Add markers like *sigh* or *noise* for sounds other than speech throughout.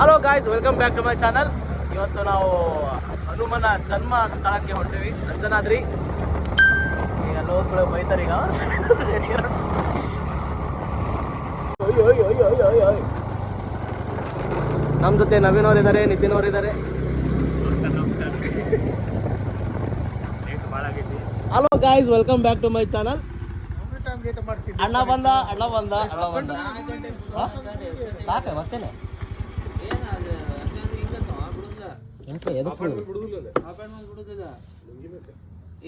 Hello guys welcome back to my channel ಇವತ್ತು ನಾವು ಹನುಮನ ಜನ್ಮ ಸ್ಥಳಕ್ಕೆ ಹೊಂಟಿವಿ. ಅಂಜನಾದ್ರಿ. ಈಗ ಲೋಕಗಳು ಬೈತಾರೆ ಈಗ. ನಮ್ಮ ಜೊತೆ ನವೀನ್ ಅವ್ರು ಇದ್ದಾರೆ ನಿತಿನ್ ಅವ್ರು ಇದ್ದಾರೆ hello guys welcome back to my channel ಅಣ್ಣ ಬಂದ ಅಣ್ಣ ಬಂದ ಅಣ್ಣ ಬಂದ. ಸಾಕೆ ಮತ್ತೇನೆ? ಯಾಕೆ ಎದಕ್ಕೆ?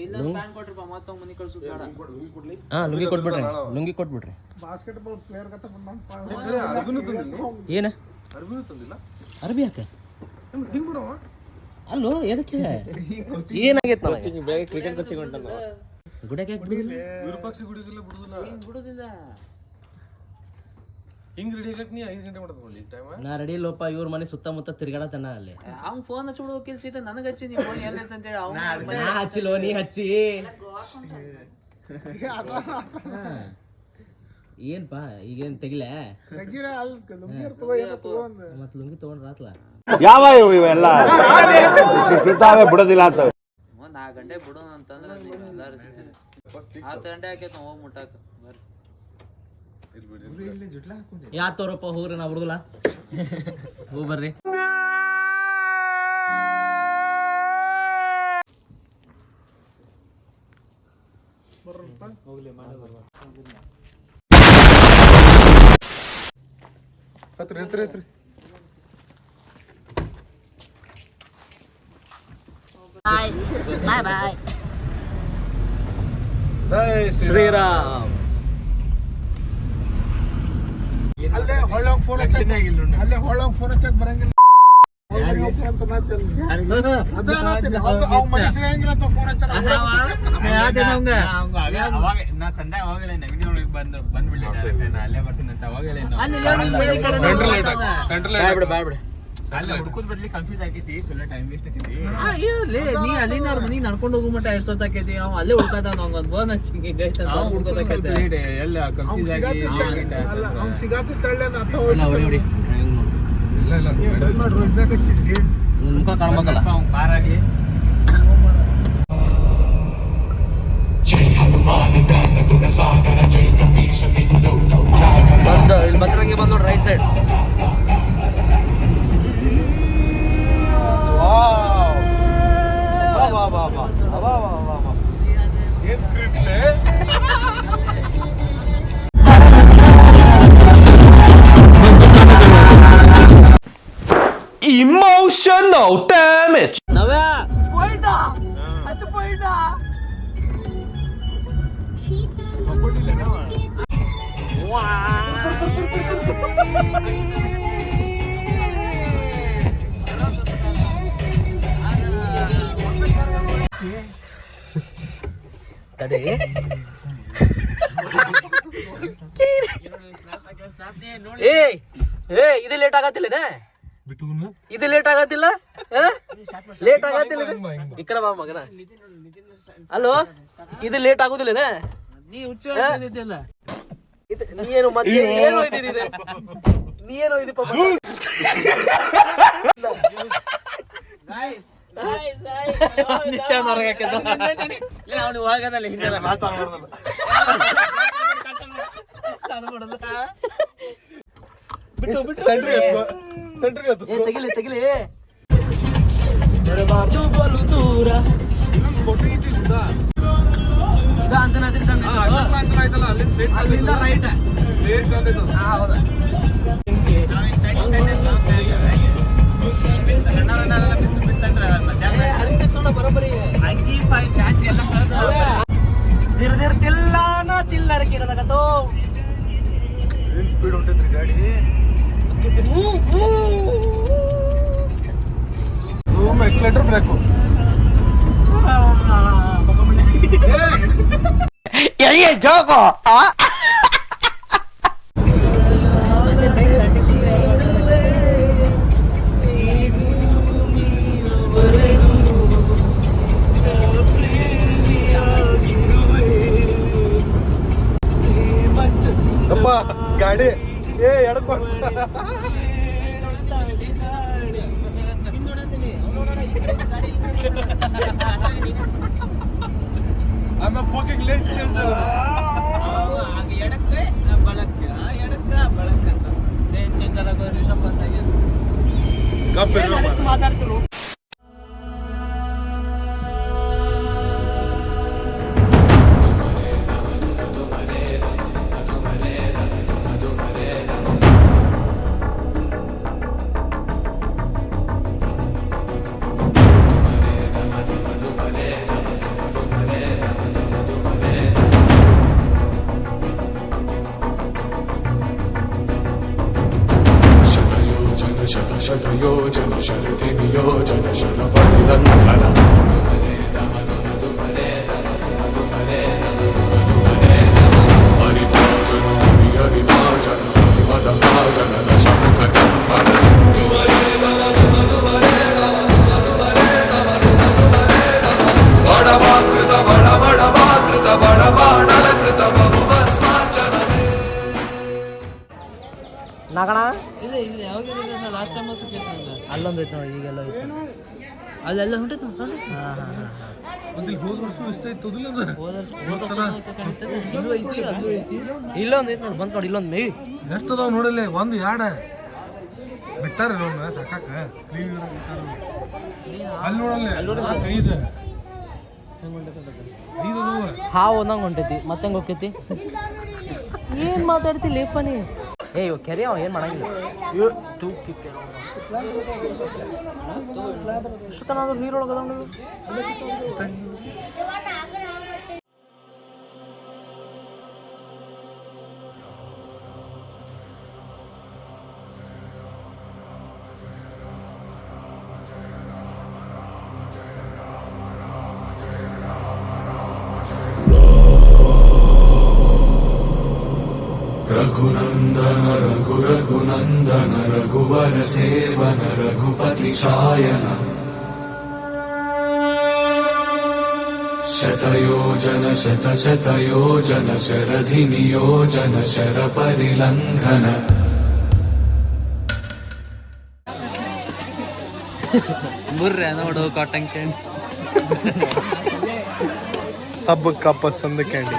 ಇಲ್ಲ ಪ್ಯಾನ್ ಕೊಟ್ರಪ್ಪ ಮತ್ತೊಂದು ಮನಿ ಕಳ್ಸು ಬೇಡ. ಹಾ ಲುಂಗಿ ಕೊಟ್ಬಿಡ್ರಿ ಲುಂಗಿ ಕೊಟ್ಬಿಡ್ರಿ. ಬಾಸ್ಕೆಟ್ಬಾಲ್ ಪ್ಲೇಯರ್ ಗತ ಏನ? ಅರ್ಬಿ ಯಾಕೆ? ಅಲ್ಲೋ ಎದಕ್ಕೆ? *laughs* ಏನಾಗೈತೆ ನನಗೆ ಬೆಳಗ್ಗೆ ಕ್ರಿಕೆಟ್ ಕೋಚಿಂಗ್ ಹೊಂಟಲ್ಲ ಗುಡಕ್ಕೆ ಯಾಕೆ ಬಿಡುದಿಲ್ಲ? ವಿರೂಪಾಕ್ಷಿ ಗುಡಿಗೆಲ್ಲ ಬಿಡುದಿಲ್ಲ. ಹಿಂಗ್ ಬಿಡುದಿಲ್ಲ? ಹಿಂಗ್ ರೆಡಿ ಆಗಕ್ ನೀ ಐದು ಗಂಟೆ ಮಾಡ್ಕೊಂಡು ಟೈಮ್ ನಾ ರೆಡಿ ಲೋಪ ಇವ್ರ ಮನೆ ಸುತ್ತಮುತ್ತ ತಿರ್ಗಾಡತನ ಅಲ್ಲಿ. ಅವ್ನ್ ಫೋನ್ ಹಚ್ಚಿಬಿಡು ಕೆಲ್ಸ ಐತೆ ನನಗೆ ಹಚ್ಚಿ ನೀವು ಫೋನ್ ಎಲ್ಲೈತೆ ಅಂತೇಳಿ ಅವ್ನು ನಾ ಹಚ್ಚಿಲೋ ನೀ ಹಚ್ಚಿ. ಏನ್ಪಾ ಈಗೇನ್ ತೆಗಿಲ? ಮತ್ ಲುಂಗಿ ತಗೊಂಡ್ರಾತ್ಲ ಯಾವ ಇವು ಇವೆಲ್ಲ? ಬಿಡ್ತಾವೆ ಬಿಡೋದಿಲ್ಲ ಅಂತ. ಒಂದ್ ನಾಲ್ಕು ಗಂಟೆ ಬಿಡೋಣ ಅಂತಂದ್ರೆ ಎಲ್ಲಾರು ಹತ್ತು ಗಂಟೆ ಹೋಗ್ ಹೋಗಿ ಮುಟ್ಟಾಕ. ಬರ್ರಿ. ಯಾ ತೋರಪ್ಪ ಹೋಗ್ರಿ ನಾ ಬಿಡುದಿಲ್ಲ ಹೋಗಿ ಬರ್ರಿ. ಹತ್ರಿ ಹತ್ರಿ ಹತ್ರಿ ಶ್ರೀರಾಮ್. ಅಲ್ಲೇ ಹೊಳ್ಳೋಗ್ ಫೋನ್ ಅಲ್ಲೇ ಹೊಳ್ಳೋಗ್ ಫೋನ್ ಹಚ್ಚಕ್ ಬರಂಗಿಲ್ಲ. ಬಂದ್ಬಿಡ್ಲಿ ಅಲ್ಲೇ ಬರ್ತೀನಿ ಅಂತ ಅವಾಗಲೇ ಹುಡ್ಕೋದ್ ಬರ್ಲಿ ಕನ್ಫ್ಯೂಸ್ ಆಗೈತಿ ಸುಳ್ಳ ಟೈಮ್ ವೇಸ್ಟ್ ಆಗೈತಿ ನೀ ಅಲ್ಲಿಂದ ಅವ್ರ ಮನಿಗೆ ನಡ್ಕೊಂಡು ಹೋಗೋ ಮಟ್ಟ ಎಷ್ಟೊತ್ತಾಕೈತಿ ಅವ್ ಅಲ್ಲೇ ಉಳ್ಕಾತಾವ ನಂಗೆ ಒಂದ್ ಬೋನ್ ಹಚ್ಚಿ ಹಿಂಗೈತೆ ಅಂತ ಎಲ್ಲ ಕನ್ಫ್ಯೂಸ್ ಆಗಿ ಅವ್ನ್ ಸಿಗಾತಿ ತಳ್ಳೆ ಅಂತ ಇಲ್ಲ ಮುಖ ಕಾಣ್ಬೇಕಲ್ಲ. ಅವ್ನ್ ನವ್ಯ ಪಾಯಿಂಟ ಸಚ್ ಪಾಯಿಂಟ ತಡಿ ಏ ಏ ಇದು ಲೇಟ್ ಆಗತ್ತಿಲ್ಲನೇ ಇದು ಲೇಟ್ ಆಗತ್ತಿಲ್ಲ? ಲೇಟ್ ಆಗತ್ತಿಲ್ಲ ಇದು? ಈ ಕಡೆ ಬಾ ಮಗನ. ಅಲ್ಲೋ? ಇದು ಲೇಟ್ ಆಗೋದಿಲ್ಲ ನೀ ಹುಚ್ಚ ಹೇಳ್ತಿದ್ದಿಲ್ಲ ಇದು ನೀ ಏನು ಮತ್ತೆ ಏನು ಒಯ್ದಿರಿ ನೀನು? ನೀ ಏನು ಒಯ್ದಿ ಪಾಪ ನಿತ್ಯ ಹೊರಗೆ ಹಾಕಿದ್ದ. ಅವನು ಒಳಗದಲ್ಲಿ ಹಿಂದೆ ಬಿಟ್ಟು ಬಿಟ್ಟು ಏ ತೆಗಿಲಿ ತೆಗಿಲಿ. ಬರಬಾರ್ದು ಬಲು ದೂರ. ಇದು ಅಂಜನಾದ್ರಿ ಅಲ್ಲಿಂದ ರೈಟ್ ಸ್ಟ್ರೇಟ್ ಬಂದಿದ್ದು. ಹೌದಾ. ಬರೋಬ್ಬರಿ. ಅಂಗಿ ಪಾಯಿ ಪ್ಯಾಂಟ್ ಎಲ್ಲ ಕಳ್ದ. ನಿರ್ದಿರ್ತಿಲ್ಲ ನಾ ತಿಲ್ಲರ ಕಿಡದಾಗತ್ತೋ ಏನ್ ಸ್ಪೀಡ್ ಹೊಂಟೈತ್ರಿ ಗಾಡಿ? ರೂಮ್ ಎಕ್ಸಲೇಟರ್ ಬ್ರೇಕು ಅಪ್ಪ ಗಾಡಿ. ಏ ಎಡ್ಕೊಂಡು ಮಾತಾಡ್ತಿರು యోజన శరతి నియోజన శన పరిలంధన హరిభాజన ಇಲ್ಲ ಇಲ್ಲ ಯಾವಾಗ ಲಾಸ್ಟ್ ಟೈಮ್ ಸಿಕ್ಕೈತೆ ನಂಗೆ ಅಲ್ಲೊಂದು ಐತೆ ನೋಡಿ ಈಗೆಲ್ಲ ಐತೆ ಅಲ್ಲೆಲ್ಲ ಹೊಂಟೈತೆ ಹಾಂ ಹಾಂ ಹೋದ ವರ್ಷ ಇಷ್ಟ ಇತ್ತು ಇಲ್ಲೊಂದು ಐತೆ ನೋಡಿ ಬಂತು ನೋಡಿ ಇಲ್ಲೊಂದು ಮೇ ಎಷ್ಟು ಅದಾವ ನೋಡಿಲ್ಲ? ಒಂದು ಯಾಡ ಬಿಟ್ಟಾರ ನೋಡಿ ಸಾಕಾಕ. ಕ್ಲೀನ್ ಅಲ್ಲಿ ನೋಡಲ್ಲ? ಐದು. ಹಾವು ಒಂದಂಗೆ ಹೊಂಟೈತಿ. ಮತ್ತೆ ಹೆಂಗೆ ಹೋಗ್ತೈತಿ ಏನು ಮಾತಾಡ್ತಿ ಲೇಪ ನೀ? ಏ ಇವ್ ಕೆರೆ ಅವ ಏನು ಮಾಡಂಗಿಲ್ಲ. ಇವ್ ಟೂ ಕಿಕ್ಕೆ ಎಷ್ಟು ತನ ಆದ್ರೂ ನೀರೊಳಗೆ रघुनन्दन रघु रघुनन्दन रघुवर सेवन रघुपति चायन शतयोजन शत शतयोजन शरधि नियोजन शर परिलङ्घन ಮುರ್ರೆ ನೋಡು ಕಾಟನ್ ಕ್ಯಾಂಡ್ ಸಬ್ ಕಪ್ಪ ಸಂದ ಕ್ಯಾಂಡಿ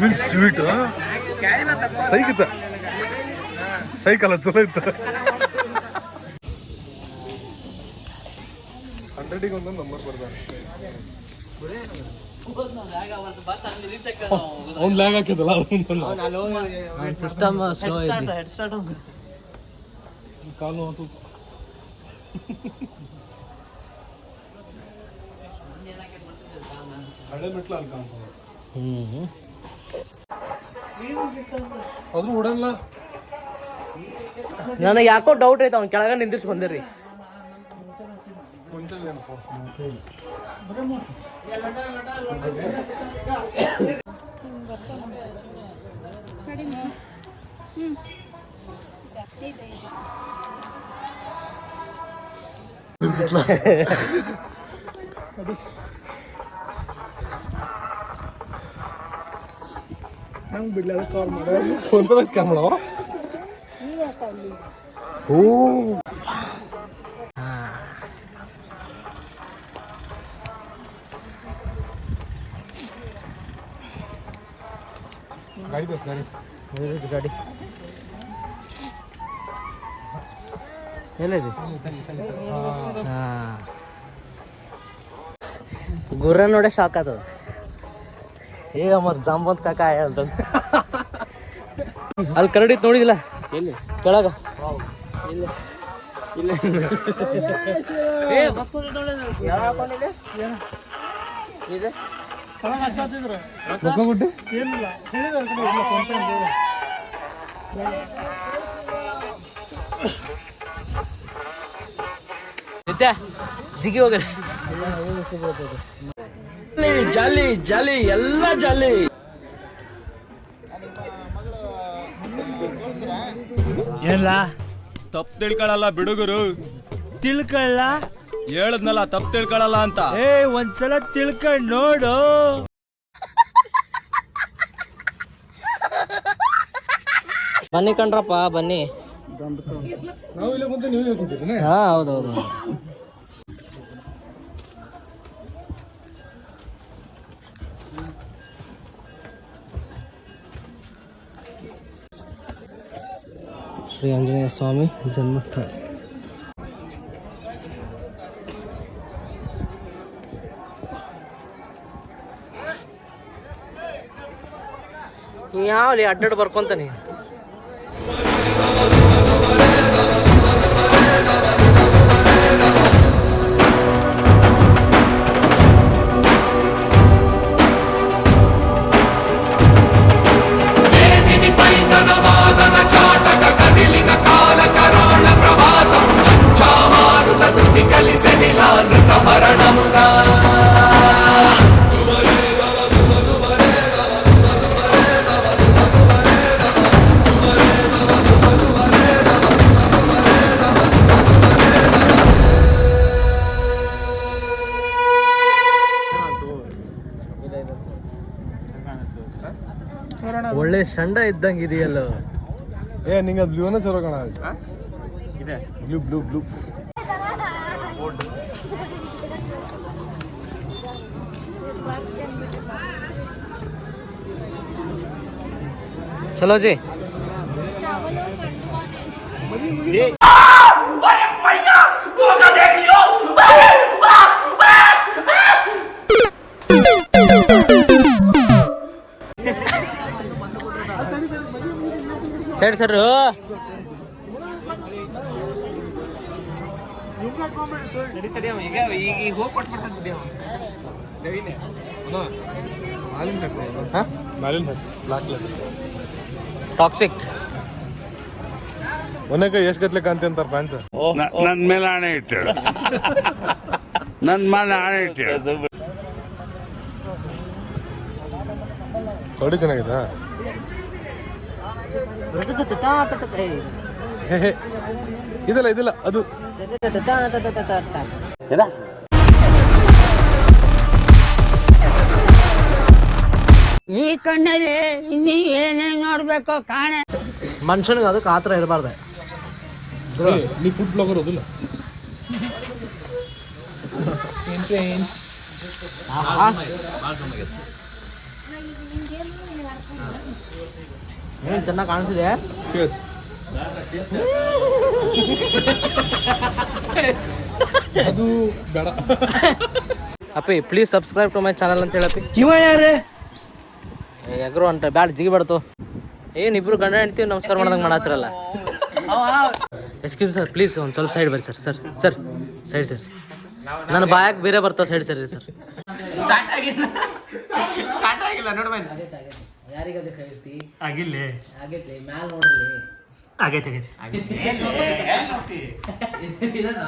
ಮೀನ್ ಸ್ವೀಟ್ ಸೈಕತ ಸೈಕಲ್ ಚಲೋ ಇತ್ತ ಹಂಡ್ರೆಡಿಗೆ ಒಂದೊಂದು ನಂಬರ್ ಬರ್ತಾರೆ ಅವ್ನು ಲ್ಯಾಗ್ ಹಾಕಿದಲ್ಲ ಸಿಸ್ಟಮ್ ಸ್ಲೋ ಇದೆ ಕಾಲು ಆತು ಹಳೆ ಮೆಟ್ಲು ಅಲ್ಲಿ ಕಾಣ್ತದೆ. ಹ್ಞೂ ಆದ್ರೂ ಓಡಲ್ಲ ನನಗೆ ಯಾಕೋ ಡೌಟ್ ಐತೆ ಅವ್ನು ಕೆಳಗೆ ನಿಂದಿರ್ಸಿ ಬಂದಿರಿ ಮುಂಚೆ *laughs* ನಂಗೆ ಬಿಡ್ಲಿಲ್ಲ ಕಾಲ್ ಮಾಡೋ ಫೋನ್ ಪೇ ಸ್ಕ್ಯಾನ್ ಮಾಡವ ಓ ಗಾಡಿ ತೋರ್ಸ್ ಗಾಡಿ Where is ಗಾಡಿ ಎಲ್ಲಿದೆ ಹಾಂ ಗುರ್ರ ನೋಡೇ ಶಾಕ್ ಆಗ್ತದ ಈಗ ಅಮರ್ ಜಾಂಬಂತ್ ಕಾಕ ಅಂತ *laughs* ಅಲ್ಲಿ ಕರಡಿತ್ ನೋಡಿದಿಲ್ಲ? ಎಲ್ಲಿ? ಕೆಳಗ. ಇಲ್ಲ. ಇಲ್ಲ. ಏ ಇದೆ. ಏನಿಲ್ಲ. ನಿತ್ಯ ಜಿಗಿ ಹೋಗ್ರಿ ಜಾಲಿ ಜಾಲಿ ಎಲ್ಲ ಜಾಲಿ ಎಲ್ಲ ತಪ್ಪು ತಿಳ್ಕೊಳಲ್ಲ ಬಿಡುಗರು. ತಿಳ್ಕೊಳ್ಳ ಹೇಳದ್ನಲ್ಲ ತಪ್ಪು ತಿಳ್ಕೊಳಲ್ಲ ಅಂತ. ಏ ಒಂದ್ಸಲ ತಿಳ್ಕೊಂಡ್ ನೋಡು. ಬನ್ನಿ ಕಣ್ರಪ್ಪ ಬನ್ನಿ. ಹಾ ಹೌದೌದು. ಶ್ರೀ ಆಂಜನೇಯ ಸ್ವಾಮಿ ಜನ್ಮಸ್ಥಳ ಯಾವಲಿ ಅಡ್ಡಾಡ್ ಬರ್ಕೊಂತಾನೆ ಒಳ್ಳೆ ಶಂಡ ಇದ್ದಂಗೆ ಇದೆಯಲ್ಲ ಏ ನಿಂಗ ಅದು ಬ್ಲೂನೇ ಸರ್ ಕಣ ಇದೆ. ಬ್ಲೂ ಬ್ಲೂ ಬ್ಲೂ ಚಲೋ ಜಿ. Black sir. ಟಾಕ್ಸಿಕ್ ಒನಕ ಎಷ್ಟು ಗತ್ಲೆ ಅಂತ ಅಂತಾರೆ ಫ್ಯಾನ್ಸ್ ನನ್ನ ಮೇಲೆ ಆಣೆ ಇಟ್ಟ *laughs* ನನ್ನ ಮೇಲೆ ಆಣೆ ಇಟ್ಟ ಕರಡಿ ಚೆನ್ನಾಗಿದೆ? *laughs* ಇದಲ್ಲ ಇದಿಲ್ಲ ಅದು. ಈ ಕಣ್ಣಲ್ಲಿ ಇನ್ನಿ ಏನೇನ್ ನೋಡ್ಬೇಕು ಕಾಣೆ. ಮನುಷ್ಯನಿಗೆ ಅದಕ್ಕೆ ಆ ಇರಬಾರ್ದೆ. ಇರಬಾರ್ದು ನೀ ಫುಡ್ ಬ್ಲಾಗರ್ ಓದಿಲ್ಲ? ಏನು ಚೆನ್ನಾಗಿ ಕಾಣಿಸಿದೆ *laughs* ಅದು ಬೇಡ. ಅಪ್ಪಿ please subscribe to my channel ಅಂತ ಹೇಳಪ್ಪಿ. ಇವ ಯಾರೇ? ಎಗ್ರೋ ಅಂತ ಬ್ಯಾಡ ಜಿಗಿಬಾರ್ದು ಏನು ಇಬ್ರು ಗಂಡ ಹೆಂಡ್ತೀವಿ ನಮಸ್ಕಾರ ಮಾಡ್ದಂಗೆ ಮಾಡತ್ತಿರಲ್ಲ? ಎಕ್ಸ್ಕ್ಯೂಸ್ ಸರ್ ಪ್ಲೀಸ್ ಒಂದು ಸ್ವಲ್ಪ ಸೈಡ್ ಬರ್ರಿ sir sir sir side sir ನನ್ನ ಬಾಯಾಗ ಬೇರೆ ಬರ್ತಾವ ಸೈಡ್ ಸರ್ ಸರ್ ಸ್ಟಾರ್ಟ್ ಆಗಿಲ್ಲ. ಸ್ಟಾರ್ಟ್ ಆಗಿಲ್ಲ ನೋಡ್ಬೇಕು ಬನ್ನಿ ಯಾರಿಗದೆ ಕಳಿಸ್ತಿ ಆಗಿಲ್ಲ. ಆಗೈತಿ ಮ್ಯಾಲ ನೋಡ್ರಿ. ಆಗೈತೆ ಆಗೈತೆ. *laughs* ಇದನ್ನ